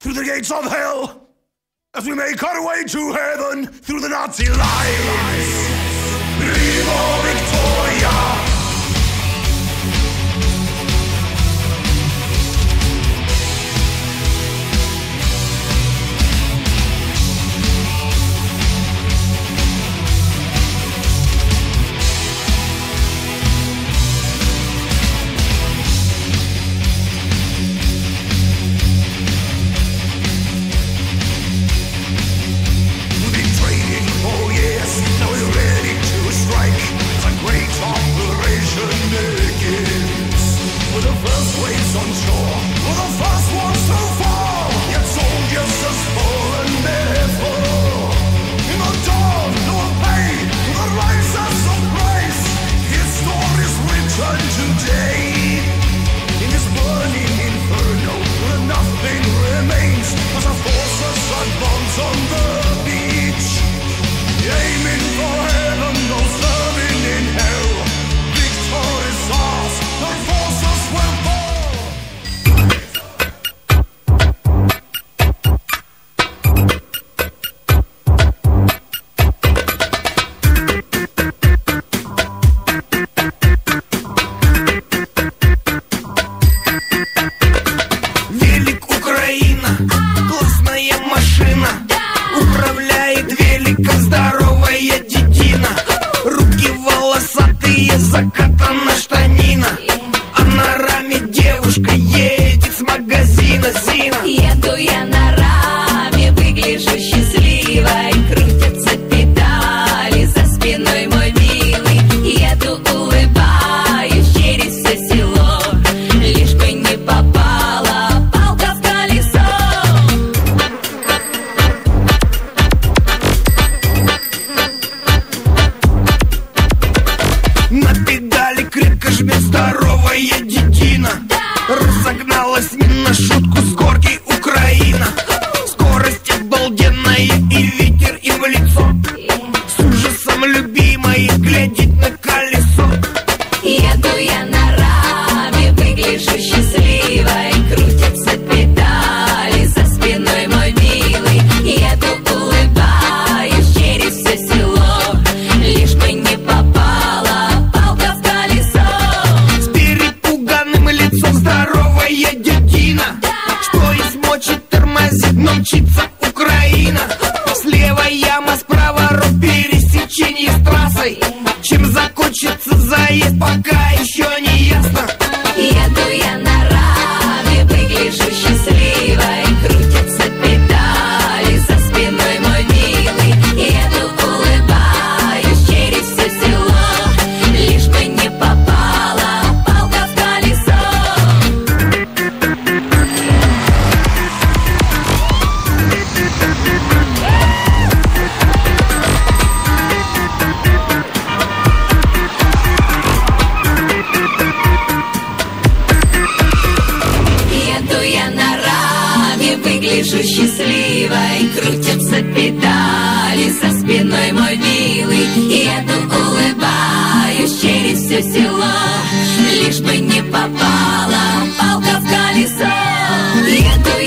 Through the gates of hell, as we make our way to heaven through the Nazi lines. Viva Victoria! Марина. Еду я на раме, выгляжу счастливой. Крутятся педали за спиной мой милый. Еду улыбаюсь через село, лишь бы не попала палка в колесо. На педали крепко жмет здоровое дитя. есть пока. выгляжу счастливой. Крутятся педали за спиной мой милый. И еду улыбаюсь через все село. Лишь бы не попала палка в колесо Еду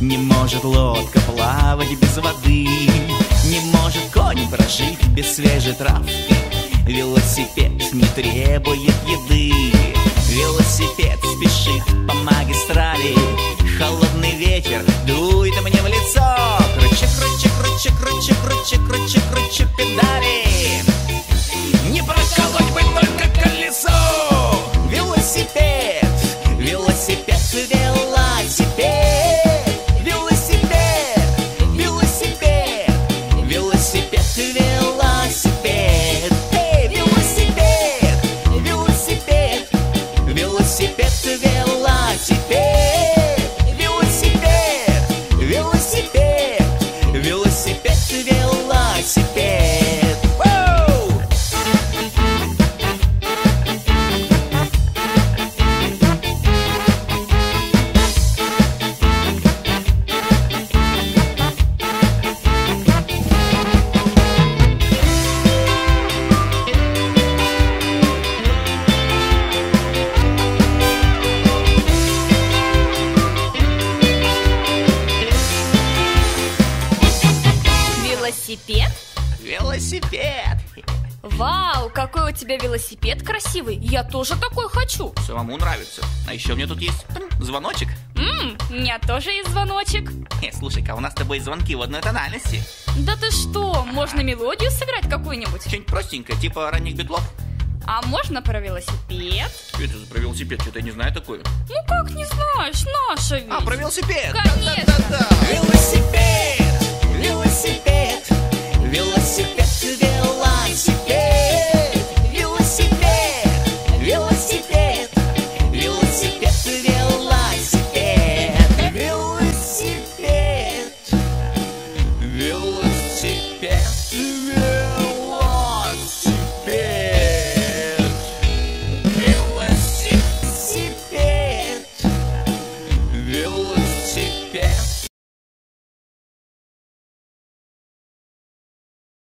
Не может лодка плавать без воды, Не может конь прожить без свежей травки, Велосипед не требует еды, Велосипед спешит по магистрали, Холодный ветер дует мне в лицо, Круче, круче, круче, круче, круче, круче, круче педали. Велосипед? Велосипед! Вау, какой у тебя велосипед красивый. Я тоже такой хочу. Самому нравится. А еще у меня тут есть звоночек. Ммм, у меня тоже есть звоночек. Э, слушай-ка, у нас с тобой звонки в одной тональности. Да ты что, можно мелодию сыграть какую-нибудь? Что-нибудь простенькое, типа ранних битлов. А можно про велосипед? Что это за про велосипед? Что-то я не знаю такое. Ну как не знаешь, наша ведь. А, про велосипед! Конечно. Да-да-да-да. Велосипед, велосипед